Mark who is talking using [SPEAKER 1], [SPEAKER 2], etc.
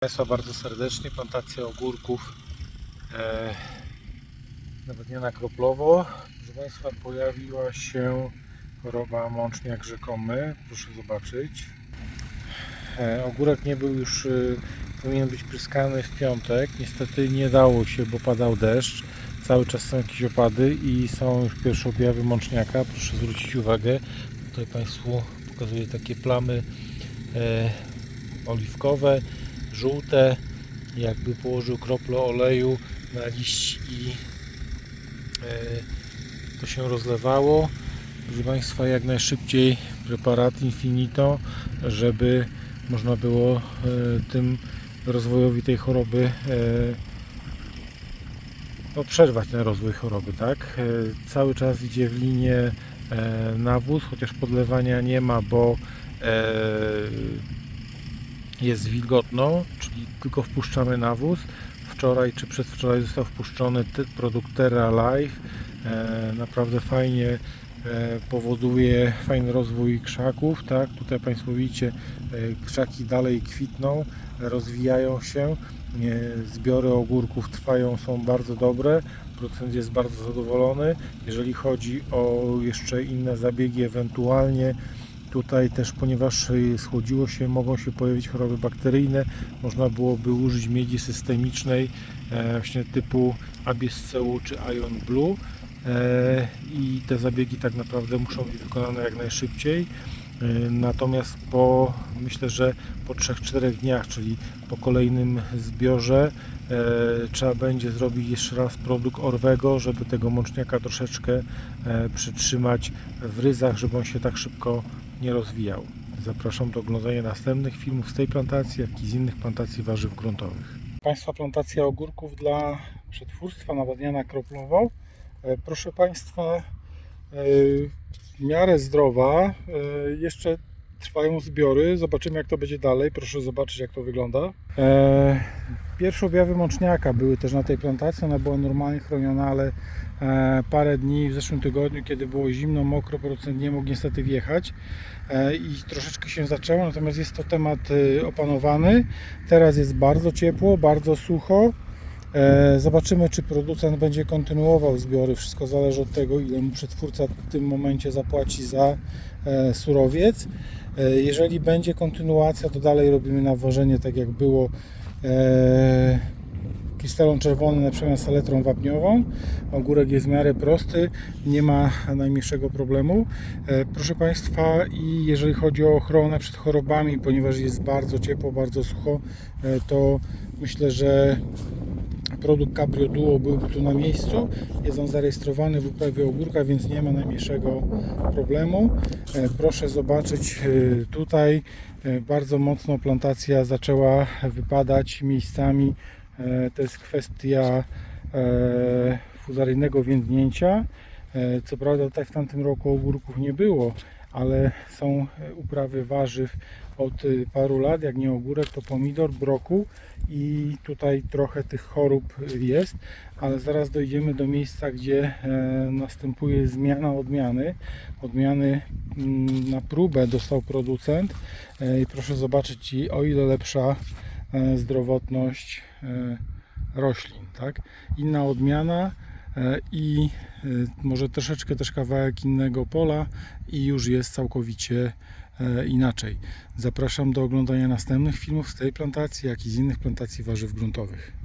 [SPEAKER 1] Państwa bardzo serdecznie. Plantacja ogórków e, nawodniona kroplowo. Proszę Państwa, pojawiła się choroba mączniak rzekomy. Proszę zobaczyć. E, ogórek nie był już, e, powinien być pryskany w piątek. Niestety nie dało się, bo padał deszcz. Cały czas są jakieś opady i są już pierwsze objawy mączniaka. Proszę zwrócić uwagę. Tutaj Państwu pokazuję takie plamy e, oliwkowe żółte, jakby położył kroplę oleju na liść i e, to się rozlewało. Proszę Państwa, jak najszybciej preparat Infinito, żeby można było e, tym rozwojowi tej choroby e, no, przerwać ten rozwój choroby, tak? Cały czas idzie w linię nawóz, chociaż podlewania nie ma, bo jest wilgotno, czyli tylko wpuszczamy nawóz. Wczoraj czy przedwczoraj został wpuszczony produkt Terra Life. E, naprawdę fajnie e, powoduje fajny rozwój krzaków. Tak? Tutaj Państwo widzicie, e, krzaki dalej kwitną, rozwijają się. Zbiory ogórków trwają, są bardzo dobre. Producent jest bardzo zadowolony. Jeżeli chodzi o jeszcze inne zabiegi, ewentualnie Tutaj też, ponieważ y, schłodziło się, mogą się pojawić choroby bakteryjne, można byłoby użyć miedzi systemicznej e, właśnie typu ABSCU czy Ion Blue e, i te zabiegi tak naprawdę muszą być wykonane jak najszybciej. E, Natomiast po, myślę, że po 3-4 dniach, czyli po kolejnym zbiorze, e, trzeba będzie zrobić jeszcze raz produkt Orwego, żeby tego mączniaka troszeczkę e, przytrzymać w ryzach, żeby on się tak szybko nie rozwijał. Zapraszam do oglądania następnych filmów z tej plantacji, jak i z innych plantacji warzyw gruntowych. Państwa plantacja ogórków dla przetwórstwa nawadniana kroplowo. E, Proszę Państwa, e, w miarę zdrowa. E, Jeszcze trwają zbiory. Zobaczymy jak to będzie dalej. Proszę zobaczyć jak to wygląda. E, Pierwsze objawy mączniaka były też na tej plantacji. Ona była normalnie chroniona, ale e, parę dni w zeszłym tygodniu, kiedy było zimno, mokro, producent nie mógł niestety wjechać e, i troszeczkę się zaczęło, natomiast jest to temat e, opanowany. Teraz jest bardzo ciepło, bardzo sucho. E, Zobaczymy, czy producent będzie kontynuował zbiory. Wszystko zależy od tego, ile mu przetwórca w tym momencie zapłaci za e, surowiec. E, Jeżeli będzie kontynuacja, to dalej robimy nawożenie tak jak było kristalą czerwonym na przemian saletrą wapniową. Ogórek jest w miarę prosty, nie ma najmniejszego problemu. Proszę Państwa, i jeżeli chodzi o ochronę przed chorobami, ponieważ jest bardzo ciepło, bardzo sucho, to myślę, że produkt Cabrio Duo byłby tu na miejscu. Jest on zarejestrowany w uprawie ogórka, więc nie ma najmniejszego problemu. E, Proszę zobaczyć e, tutaj e, bardzo mocno plantacja zaczęła wypadać miejscami. To jest kwestia fuzaryjnego więdnięcia. E, Co prawda tutaj w tamtym roku ogórków nie było, ale są e, uprawy warzyw od y, paru lat, jak nie ogórek, to pomidor, brokuł i tutaj trochę tych chorób jest, ale zaraz dojdziemy do miejsca, gdzie e, następuje zmiana odmiany. Odmiany mm, na próbę dostał producent e, i proszę zobaczyć, o ile lepsza e, zdrowotność e, roślin, tak? Inna odmiana e, i e, może troszeczkę też kawałek innego pola i już jest całkowicie e, inaczej. Zapraszam do oglądania następnych filmów z tej plantacji, jak i z innych plantacji warzyw gruntowych.